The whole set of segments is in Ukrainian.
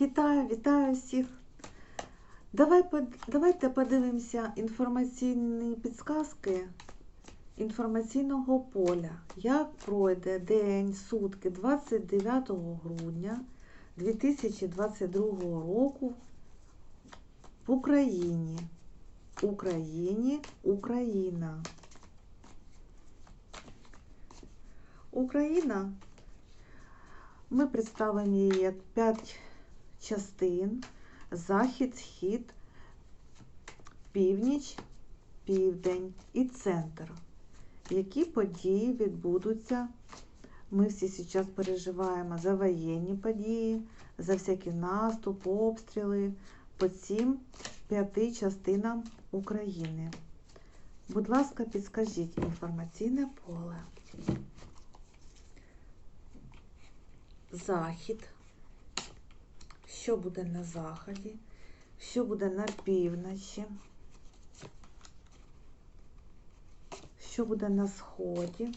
Вітаю, вітаю всіх. Давай, давайте подивимося інформаційні підсказки інформаційного поля. Як пройде день, сутки 29 грудня 2022 року в Україні. Україні, Україна. Україна. Ми представимо її як 5 частин: захід, схід, північ, південь і центр. Які події відбудуться? Ми всі зараз переживаємо за воєнні події, за всякі наступ, обстріли по цим п'яти частинам України. Будь ласка, підскажіть інформаційне поле. Захід. Що буде на заході? Що буде на півночі? Що буде на сході?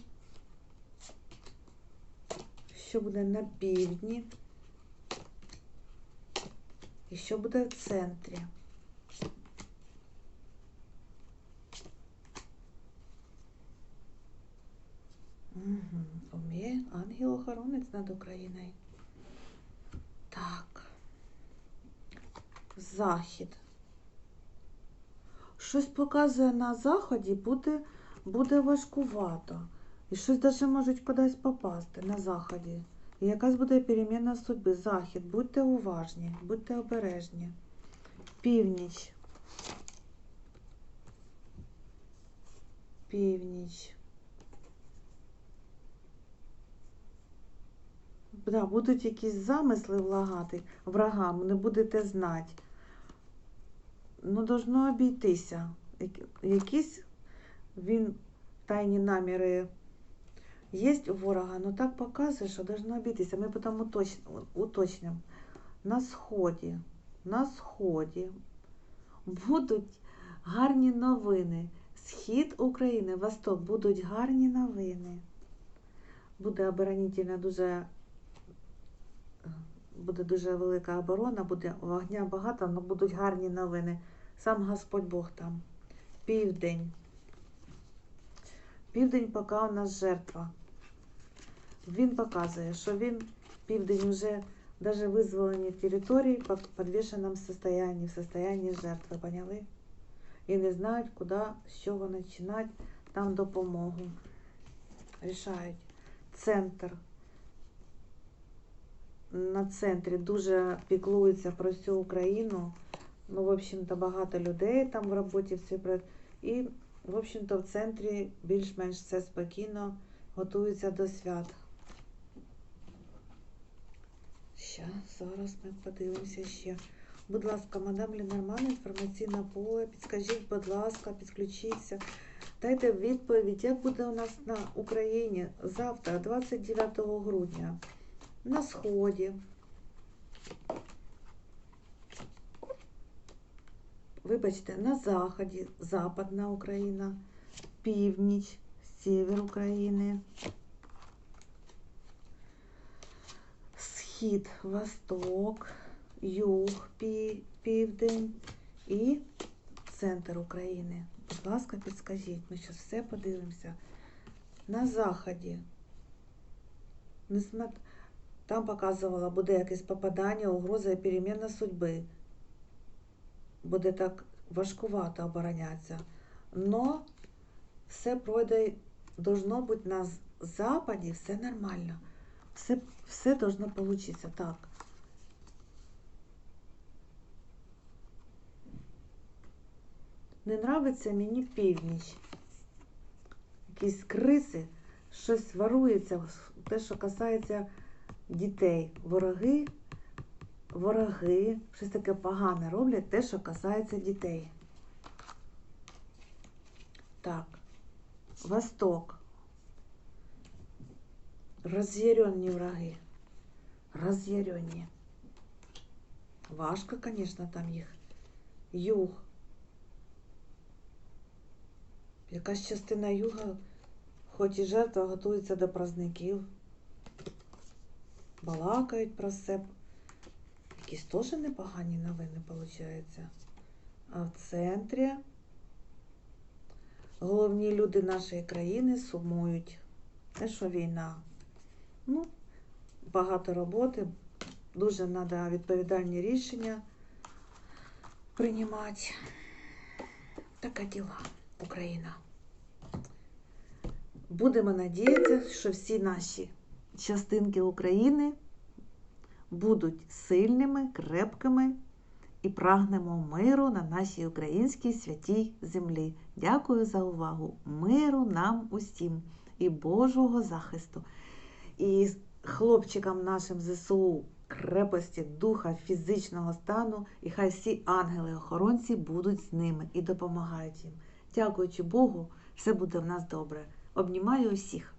Що буде на півдні? І що буде в центрі? Угу. Уміє ангел-охоронець над Україною. Так. Захід. Щось показує на заході, буде, буде важкувато. І щось навіть можуть кудись попасти на заході. І якась буде переміна судьби. Захід. Будьте уважні, будьте обережні. Північ. Північ. Да, будуть якісь замисли влагати врагам, не будете знати. Ну, должно обійтися. Якісь він тайні наміри є у ворога, але так показує, що должно обійтися. Ми потім уточ... уточнимо. На сході, на сході будуть гарні новини. Схід України, Восток будуть гарні новини. Буде оборонительна дуже буде дуже велика оборона, буде вогня багато, але будуть гарні новини. Сам Господь Бог там. Південь. Південь поки у нас жертва. Він показує, що він південь вже навіть визволені території в підвішеному состоянні, в состоянні жертви, поняли? І не знають, куди, з чого починати там допомогу. Рішають. Центр на центрі дуже піклуються про всю Україну. Ну, в общем-то, багато людей там в роботі всі І, в общем-то, в центрі більш-менш все спокійно готуються до свят. Ща, зараз ми подивимося ще. Будь ласка, мадам Ленорман, інформаційне поле. Підскажіть, будь ласка, підключіться. Дайте відповідь, як буде у нас на Україні завтра, 29 грудня на сході. Вибачте, на заході, Западна Україна, північ, север України, схід, восток, юг, південь і центр України. Будь ласка, підскажіть, ми зараз все подивимося. На заході. Там показувала, буде якесь попадання, угроза і переміна судьби. Буде так важкувато оборонятися. Но все пройде, должно бути на западі, все нормально. Все, все должно получиться так. Не нравиться мені північ. Якісь криси, щось ворується, те, що касається дітей. Вороги, вороги, щось таке погане роблять те, що касається дітей. Так, Восток. Роз'яренні враги. Роз'яренні. Важко, звісно, там їх. Юг. Якась частина юга, хоч і жертва, готується до праздників балакають про це. Якісь теж непогані новини, виходить. А в центрі головні люди нашої країни сумують. Те, що війна. Ну, багато роботи, дуже треба відповідальні рішення приймати. Така діла, Україна. Будемо надіятися, що всі наші частинки України будуть сильними, крепкими і прагнемо миру на нашій українській святій землі. Дякую за увагу. Миру нам усім і Божого захисту. І хлопчикам нашим ЗСУ крепості духа, фізичного стану, і хай всі ангели-охоронці будуть з ними і допомагають їм. Дякуючи Богу, все буде в нас добре. Обнімаю усіх.